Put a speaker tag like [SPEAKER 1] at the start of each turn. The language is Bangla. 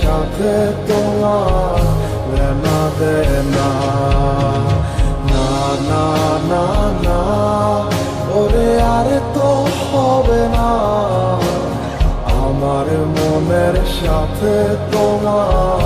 [SPEAKER 1] সাথে তোমার লেনা দে না না না না ওরে আরে তো হবে না আমার মনের সাথে তোমার